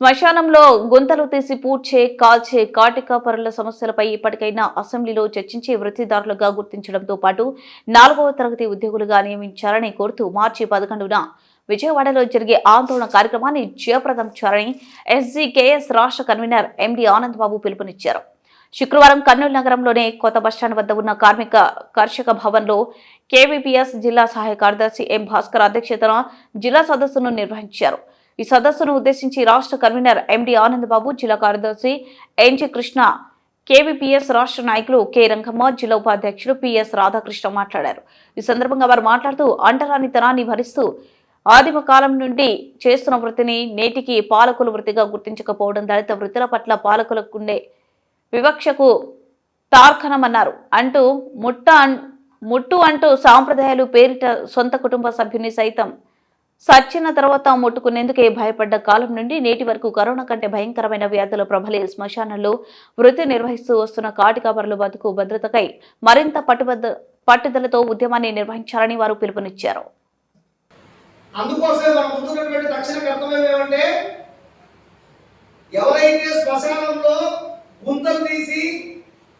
శ్మశానంలో గుంతలు తీసి పూడ్చే కాల్చే కాటిక పరుల సమస్యలపై ఇప్పటికైనా అసెంబ్లీలో చర్చించి వృత్తిదారులుగా గుర్తించడంతో పాటు నాలుగవ తరగతి ఉద్యోగులుగా నియమించాలని కోరుతూ మార్చి పదకొండున విజయవాడలో జరిగే ఆందోళన కార్యక్రమాన్ని జయప్రదం చేయాలని ఎస్జీకేఎస్ రాష్ట్ర కన్వీనర్ ఎండి ఆనంద్ బాబు పిలుపునిచ్చారు. శుక్రవారం కర్నూలు నగరంలోనే కొత్త బస్టాండ్ వద్ద ఉన్న కార్మిక కర్షక భవన్లో కేవీపీఎస్ జిల్లా సహాయ కార్యదర్శి ఎం భాస్కర్ అధ్యక్షతన జిల్లా సదస్సును నిర్వహించారు. ఈ సదస్సును ఉద్దేశించి రాష్ట్ర కన్వీనర్ ఎండి ఆనందబాబు జిల్లా కార్యదర్శి ఎన్జి కృష్ణ కేవీపీఎస్ రాష్ట్ర నాయకులు కె రంగమ్మ జిల్లా ఉపాధ్యక్షుడు పిఎస్ రాధాకృష్ణ మాట్లాడారు. ఈ సందర్భంగా వారు మాట్లాడుతూ అంటరానితనాన్ని భరిస్తూ ఆదిమ కాలం నుండి చేస్తున్న వృత్తిని నేటికి పాలకుల వృత్తిగా గుర్తించకపోవడం దళిత వృత్తుల పట్ల పాలకులకుండే వివక్షకు తార్కణమన్నారు అంటూ ముట్ట ముట్టు అంటూ సాంప్రదాయాలు పేరిట సొంత కుటుంబ సభ్యుని సైతం సచ్చిన తర్వాత ముట్టుకునేందుకే భయపడ్డ కాలం నుండి నేటి వరకు కరోనా కంటే భయంకరమైన వ్యాధులు ప్రబలే శ్మశానంలో వృత్తి నిర్వహిస్తూ వస్తున్న కాటికాపరుల బతుకు భద్రతకై మరింత పట్టుబద్ద పట్టుదలతో ఉద్యమాన్ని నిర్వహించాలని వారు పిలుపునిచ్చారు. అందుకోసమే మన ముందున్నటువంటి తక్షణ కర్తవ్యం ఏమంటే ఎవరైతే శ్మశానంలో గుంతలు తీసి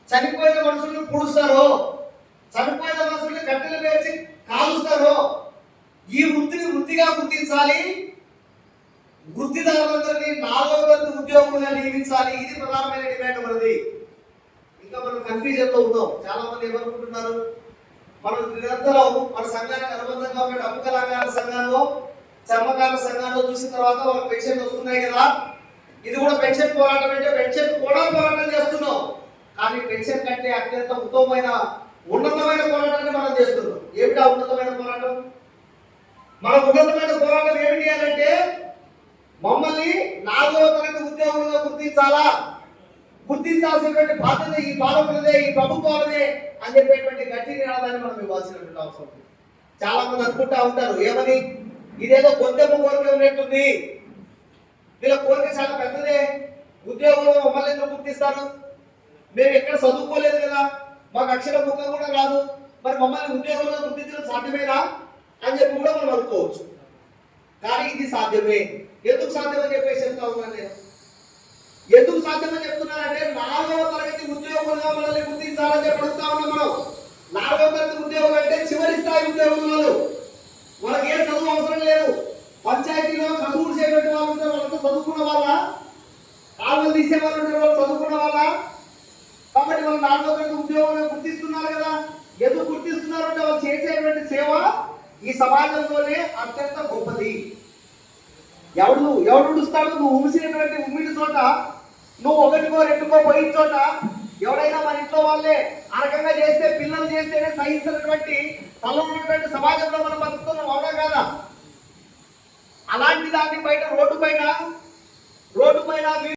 చనిపోయిన మనుషుల్ని పూడుస్తారో చనిపోయిన మనుషుల్ని కట్టెలు పేర్చి కాలుస్తారో ఈ వృత్తిని వృత్తిగా గుర్తించాలి. వృత్తిదారులందరినీ నాలుగో మంది ఉద్యోగులుగా నియమించాలి. ఇది ప్రధానమైన డిమాండ్ మనది. ఇంకా మనం కన్ఫ్యూజన్లో ఉన్నాం చాలా మంది ఏమనుకుంటున్నారు? మనం నిరంతరం మన సంఘానికి అనుబంధంగా ఉన్న డబ్బు కళాకారుల సంఘాల్లో చర్మకారుల సంఘాల్లో చూసిన తర్వాత వాళ్ళకి పెన్షన్ వస్తున్నాయి కదా. ఇది కూడా పెన్షన్ పోరాటం అంటే పెన్షన్ కూడా పోరాటం చేస్తున్నాం. కానీ పెన్షన్ కంటే అత్యంత ఉత్తమమైన ఉన్నతమైన పోరాటాన్ని మనం చేస్తున్నాం. ఏమిటా ఉన్నతమైన పోరాటం? మన ఉన్నతమైన పోరాటం ఏమిటి చేయాలంటే మమ్మల్ని నాలుగవ తరగతి ఉద్యోగులుగా గుర్తించాలా? గుర్తించాల్సినటువంటి బాధ్యత ఈ పాలకులదే ఈ ప్రభుత్వాలదే అని చెప్పేటువంటి గట్టి నినాదాన్ని మనం ఇవ్వాల్సినటువంటి అవసరం ఉంది. చాలా మంది అనుకుంటా ఉంటారు ఏమని? ఇదేదో గొంతెమ్మ కోరిక ఉన్నట్టుంది. వీళ్ళ కోరిక చాలా పెద్దదే. ఉద్యోగులు మమ్మల్ని ఎందుకు గుర్తిస్తారు? మేము ఎక్కడ చదువుకోలేదు కదా. మాకు అక్షర ముఖం కూడా రాదు. మరి మమ్మల్ని ఉద్యోగులుగా గుర్తించడం సాధ్యమేనా? అని చెప్పి కూడా మనం అనుకోవచ్చు. కానీ ఇది సాధ్యమే. ఎందుకు సాధ్యమని చెప్పేసి చెప్తా ఉన్నాను నేను ఎందుకు సాధ్యమని చెప్తున్నానంటే నాలుగవ తరగతి ఉద్యోగులుగా మనల్ని గుర్తించాలని చెప్పి అడుగుతా ఉన్నాం మనం. నాలుగవ తరగతి ఉద్యోగులు అంటే చివరి స్థాయి ఉద్యోగులు వాళ్ళు. మనకి ఏ చదువు అవసరం లేదు. పంచాయతీలో కసువులు చేయబట్టి వాళ్ళు ఉంటే వాళ్ళతో చదువుకున్న వాళ్ళ? కాళ్ళు తీసే వాళ్ళు ఉంటే వాళ్ళు చదువుకున్న వాళ్ళ? కాబట్టి వాళ్ళు నాలుగవ తరగతి ఉద్యోగులను గుర్తిస్తున్నారు కదా. ఎందుకు గుర్తిస్తున్నారు అంటే వాళ్ళు చేసేటువంటి సేవ ఈ సమాజంలోనే అత్యంత గొప్పది. ఎవడు ఎవడు ఉడుస్తాడు నువ్వు ఉమిసినటువంటి ఉమ్మిడి చోట నువ్వు ఒకటికో రెండుకో పోయిన చోట ఎవడైనా మన ఇంట్లో వాళ్ళే ఆ రకంగా చేస్తే పిల్లలు చేస్తేనే సహించినటువంటి తల ఉన్నటువంటి సమాజంలో మనం బతుకుతున్నాం అవునా కదా? అలాంటి దాన్ని బయట రోడ్డు పైన రోడ్డు పైన